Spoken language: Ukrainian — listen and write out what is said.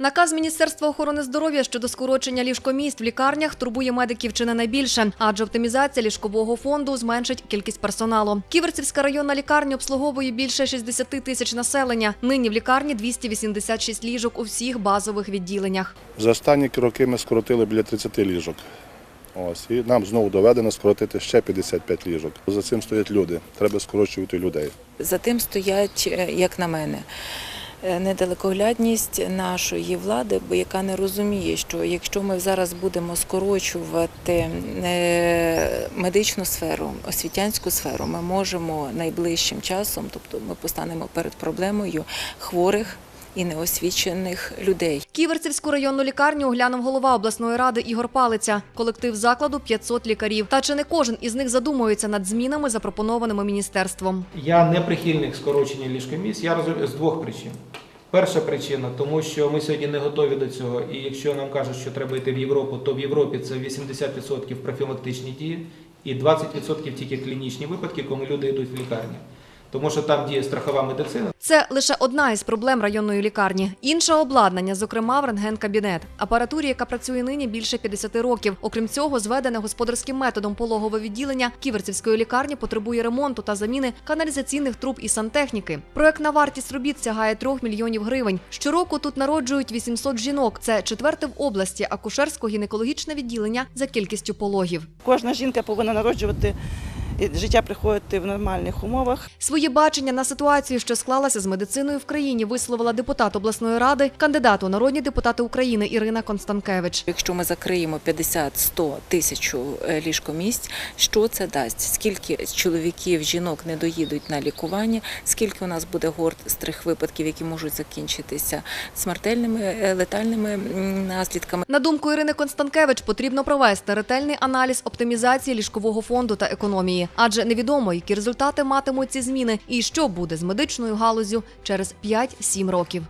Наказ Міністерства охорони здоров'я щодо скорочення ліжкомість в лікарнях турбує медиків чи не найбільше, адже оптимізація ліжкового фонду зменшить кількість персоналу. Ківерцівська районна лікарня обслуговує більше 60 тисяч населення. Нині в лікарні 286 ліжок у всіх базових відділеннях. За останні роки ми скоротили біля 30 ліжок. Ось, і нам знову доведено скоротити ще 55 ліжок. За цим стоять люди. Треба скорочувати людей. За тим стоять, е, як на мене, недалекоглядність нашої влади, яка не розуміє, що якщо ми зараз будемо скорочувати е, медичну сферу, освітянську сферу, ми можемо найближчим часом, тобто ми постанемо перед проблемою хворих і неосвічених людей. Ківерцівську районну лікарню оглянув голова обласної ради Ігор Палиця. Колектив закладу 500 лікарів. Та чи не кожен із них задумується над змінами, запропонованими міністерством. Я не прихильник скорочення ліжкомісць. Я розумію з двох причин. Перша причина, тому що ми сьогодні не готові до цього. І якщо нам кажуть, що треба йти в Європу, то в Європі це 80% профілактичні дії і 20% тільки клінічні випадки, коли люди йдуть в лікарні. Тому що там діє страхова медицина. Це лише одна із проблем районної лікарні. Інше обладнання, зокрема в рентген-кабінет. Апаратурі, яка працює нині більше 50 років. Окрім цього, зведене господарським методом пологове відділення Ківерцівської лікарні потребує ремонту та заміни каналізаційних труб і сантехніки. Проектна вартість робіт сягає 3 мільйонів гривень. Щороку тут народжують 800 жінок. Це четверте в області акушерсько-гінекологічне відділення за кількістю пологів. Кожна жінка повинна народжувати життя приходити в нормальних умовах. Своє бачення на ситуацію, що склалася з медициною в країні, висловила депутат обласної ради, кандидат у народні депутати України Ірина Констанкевич. Якщо ми закриємо 50, 100 тисяч е, ліжкомісць, що це дасть? Скільки чоловіків, жінок не доїдуть на лікування? Скільки у нас буде гострих випадків, які можуть закінчитися смертельними е, летальними наслідками? На думку Ірини Констанкевич, потрібно провести ретельний аналіз оптимізації ліжкового фонду та економії, адже невідомо, які результати матимуть ці зміни і що буде з медичною галузю через 5-7 років.